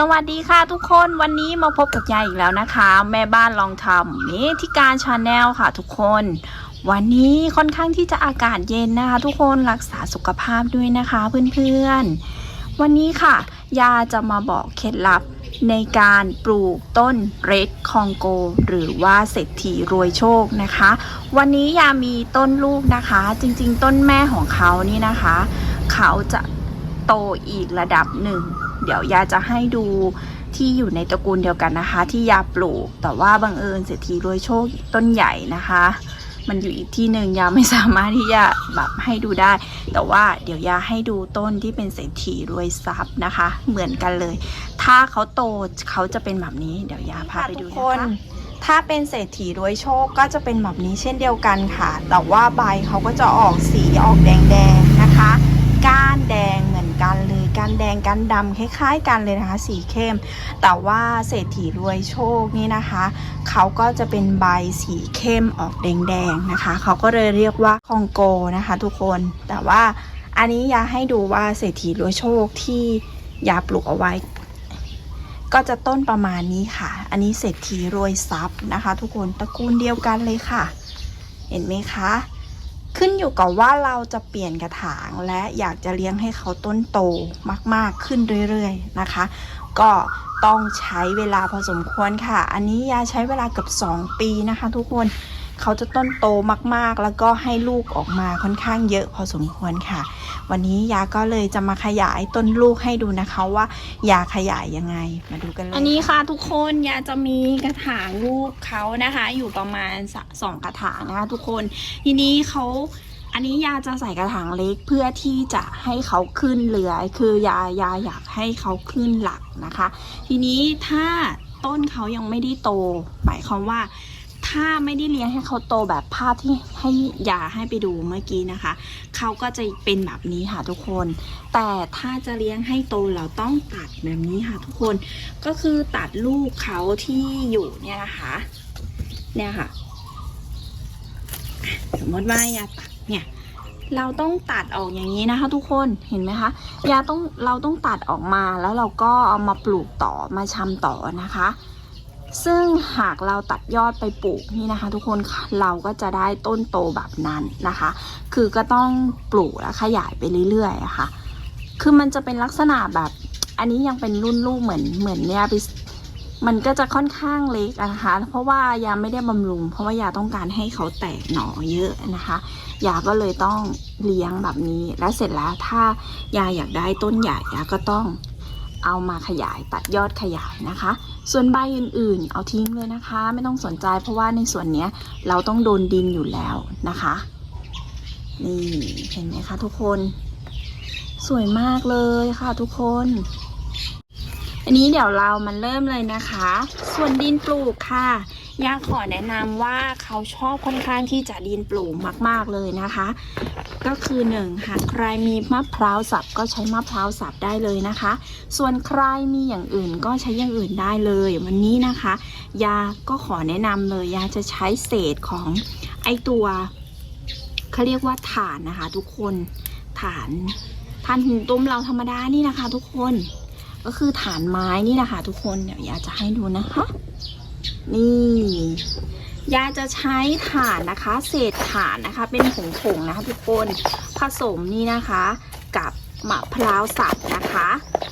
สวัสดีค่ะทุกคนวันนี้มาพบกับยายอีกแล้วนะคะ แม่บ้านลองทำนี่ที่การชาแนลค่ะทุกคน วันนี้ค่อนข้างที่จะอากาศเย็นนะคะ ทุกคนรักษาสุขภาพด้วยนะคะเพื่อนๆ วันนี้ค่ะ ยาจะมาบอกเคล็ดลับในการปลูกต้นเรดคองโก หรือว่าเศรษฐีรวยโชคนะคะ วันนี้ยามีต้นลูกนะคะ จริงๆ ต้นแม่ของเขานี่นะคะ เขาจะโตอีกระดับหนึ่ง เดี๋ยวยาจะให้ดูที่อยู่ในตระกูลเดียวกันนะคะ ที่ยาปลูก แต่ว่าบังเอิญเศรษฐีรวยโชคต้นใหญ่นะคะ มันอยู่อีกที่หนึ่งยาไม่สามารถที่จะแบบให้ดูได้ แต่ว่าเดี๋ยวยาให้ดูต้นที่เป็นเศรษฐีรวยทรัพย์นะคะ เหมือนกันเลย ถ้าเขาโตเขาจะเป็นแบบนี้ เดี๋ยวยาพาไปดูนะคะถ้าเป็นเศรษฐีรวยโชคก็จะเป็นแบบนี้เช่นเดียวกันค่ะ แต่ว่าใบเขาก็จะออกสีออกแดงๆนะคะ ก้านแดง กันเลยก้านแดงก้านดำคล้ายๆกันเลยนะคะ สีเข้ม แต่ว่าเศรษฐีรวยโชคนี่นะคะ เขาก็จะเป็นใบสีเข้มออกแดงๆนะคะ เขาก็เลยเรียกว่าคองโกนะคะ ทุกคนแต่ว่าอันนี้ยาให้ดูว่าเศรษฐีรวยโชคที่ยาปลูกเอาไว้ ก็จะต้นประมาณนี้ค่ะ อันนี้เศรษฐีรวยทรัพย์นะคะ ทุกคนตระกูลเดียวกันเลยค่ะ เห็นไหมคะ ขึ้นอยู่กับว่าเราจะเปลี่ยนกระถางและอยากจะเลี้ยงให้เขาต้นโตมาก ๆขึ้นเรื่อยๆนะคะ ก็ต้องใช้เวลาพอสมควรค่ะ อันนี้ยาใช้เวลาเกือบ2 ปีนะคะ ทุกคน เขาจะต้นโตมากๆ แล้วก็ให้ลูกออกมาค่อนข้างเยอะพอสมควรค่ะ วันนี้ยาก็เลยจะมาขยายต้นลูกให้ดูนะคะว่ายาขยายยังไงมาดูกันเลยอันนี้ค่ะทุกคนยาจะมีกระถางลูกเขานะคะ อยู่ประมาณสสองกระถางนะคะทุกคนทีนี้เขาอันนี้ยาจะใส่กระถางเล็กเพื่อที่จะให้เขาขึ้นเรือคือยายาอยากให้เขาขึ้นหลักนะคะ ทีนี้ถ้าต้นเขายังไม่ได้โต หมายความว่า ถ้าไม่ได้เลี้ยงให้เขาโตแบบภาพที่ให้ยาให้ไปดูเมื่อกี้นะคะ เขาก็จะเป็นแบบนี้ค่ะทุกคน แต่ถ้าจะเลี้ยงให้โตเราต้องตัดแบบนี้ค่ะทุกคน ก็คือตัดลูกเขาที่อยู่เนี่ยนะคะ เนี่ยค่ะ สมมติว่ายาตัดเนี่ยเราต้องตัดออกอย่างนี้นะคะทุกคนเห็นไหมคะยาต้องเราต้องตัดออกมาแล้วเราก็เอามาปลูกต่อมาชำต่อนะคะ ซึ่งหากเราตัดยอดไปปลูกนี่นะคะ ทุกคนเราก็จะได้ต้นโตแบบนั้นนะคะ คือก็ต้องปลูกและขยายไปเรื่อยๆะค่ะ คือมันจะเป็นลักษณะแบบ อันนี้ยังเป็นรุ่นลูกเหมือนเหมือนเนี่ยมันก็จะค่อนข้างเล็กนะคะ เพราะว่ายาไม่ได้บำรุง เพราะว่ายาต้องการให้เขาแตกหน่อเยอะนะคะ ยาก็เลยต้องเลี้ยงแบบนี้ แล้วเสร็จแล้วถ้ายาอยากได้ต้นใหญ่ยาก็ต้องเอามาขยายตัดยอดขยายนะคะ ส่วนใบอื่นๆ เอาทิ้งเลยนะคะ ไม่ต้องสนใจเพราะว่าในส่วนนี้เราต้องโดนดินอยู่แล้วนะคะ นี่เห็นไหมคะทุกคน สวยมากเลยค่ะทุกคน อันนี้เดี๋ยวเรามันเริ่มเลยนะคะ ส่วนดินปลูกค่ะ ยาขอแนะนำว่าเขาชอบค่อนข้างที่จะดินปลูกมาก ๆ เลยนะคะ ก็คือหนึ่งหากใครมีมะพร้าวสับก็ใช้มะพร้าวสับได้เลยนะคะ ส่วนใครมีอย่างอื่นก็ใช้อย่างอื่นได้เลย วันนี้นะคะยาก็ขอแนะนำเลยยาจะใช้เศษของไอตัวเขาเรียกว่าฐานนะคะ ทุกคนฐานฐานหุงต้มเราธรรมดานี่นะคะ ทุกคนก็คือฐานไม้นี่นะคะ ทุกคนเดี๋ยวยาจะให้ดูนะคะ นี่ ยาจะใช้ถ่านนะคะ เศษถ่านนะคะ เป็นผงๆนะคะทุกคนผสมนี่นะคะ กับมะพร้าวสับนะคะ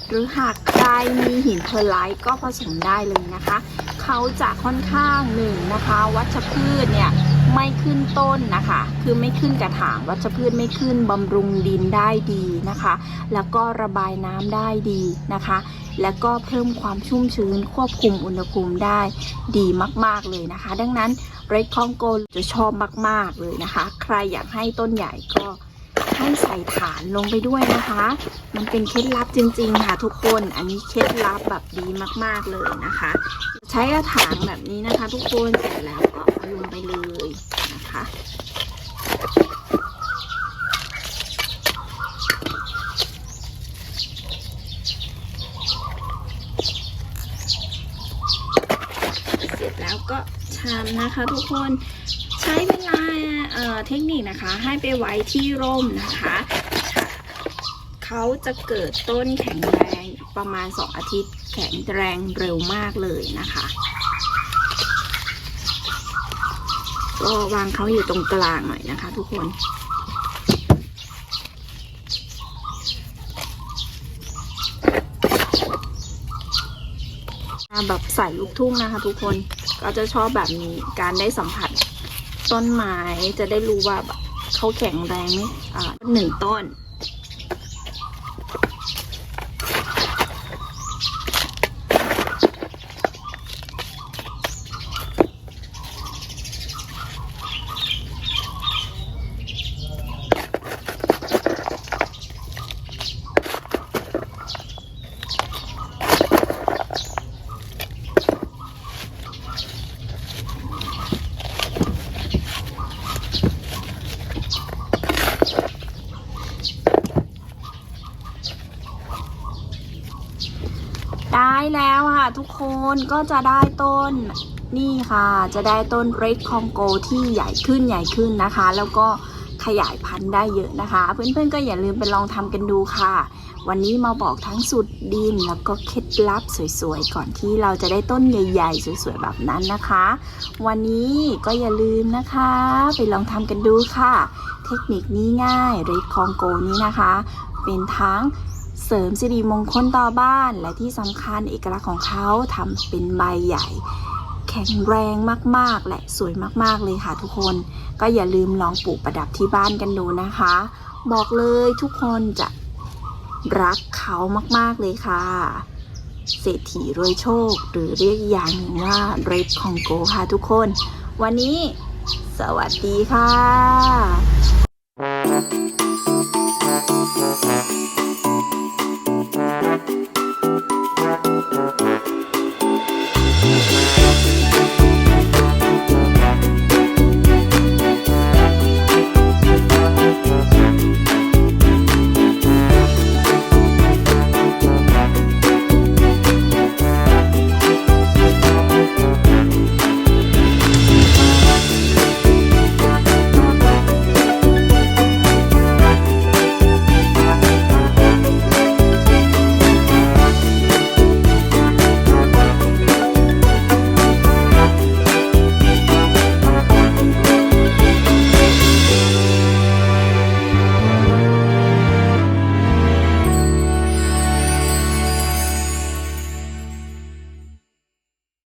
หรือหากใครมีหินเพอร์ไลท์ก็ผสมได้เลยนะคะ เขาจะค่อนข้างหนึ่งนะคะ วัชพืชเนี่ยไม่ขึ้นต้นนะคะ คือไม่ขึ้นกระถางวัชพืชไม่ขึ้นบำรุงดินได้ดีนะคะ แล้วก็ระบายน้ำได้ดีนะคะ แล้วก็เพิ่มความชุ่มชื้นควบคุมอุณหภูมิได้ดีมาก ๆ เลยนะคะ ดังนั้นเรคองโกจะชอบมาก ๆ เลยนะคะ ใครอยากให้ต้นใหญ่ก็ให้ใส่ฐานลงไปด้วยนะคะ มันเป็นเคล็ดลับจริง ๆ ค่ะทุกคน อันนี้เคล็ดลับแบบดีมาก ๆ เลยนะคะ ใช้กระถางแบบนี้นะคะ ทุกคน เสร็จแล้วก็เอาลงไปเลยนะคะ เสร็จแล้วก็ชาม นะคะ ทุกคนใช้เวลาเเทคนิคนะคะ ให้ไปไว้ที่ร่มนะคะเขาจะเกิดต้นแข็งแรงประมาณ 2 อาทิตย์แข็งแรงเร็วมากเลยนะคะก็วางเขาอยู่ตรงกลางหน่อยนะคะทุกคน แบบใส่ลูกทุ่งนะคะทุกคน ก็จะชอบแบบนี้การได้สัมผัสต้นไม้จะได้รู้ว่าแบบเขาแข็งแรงไหมอ่าหนึ่งต้น ทุกคนก็จะได้ต้นนี่ค่ะ จะได้ต้น Red Congo ที่ใหญ่ขึ้นใหญ่ขึ้นนะคะ แล้วก็ขยายพันธุ์ได้เยอะนะคะ เพื่อนๆก็อย่าลืมไปลองทำกันดูค่ะ วันนี้มาบอกทั้งสูตรดินแล้วก็เคล็ดลับสวยๆ ก่อนที่เราจะได้ต้นใหญ่ๆ สวยๆ แบบนั้นนะคะ วันนี้ก็อย่าลืมนะคะ ไปลองทำกันดูค่ะ เทคนิคนี้ง่าย Red Congo นี้นะคะ เป็นทั้ง เสริมสิริมงคลต่อบ้านและที่สำคัญเอกลักษณ์ของเขาทำเป็นใบใหญ่ แข็งแรงมากๆ และสวยมากๆเลยค่ะทุกคน ก็อย่าลืมลองปลูกประดับที่บ้านกันดูนะคะ บอกเลยทุกคนจะรักเขามากๆเลยค่ะเศรษฐีรวยโชค หรือเรียกอย่างหนึ่งว่าเรดคองโกค่ะทุกคน วันนี้สวัสดีค่ะ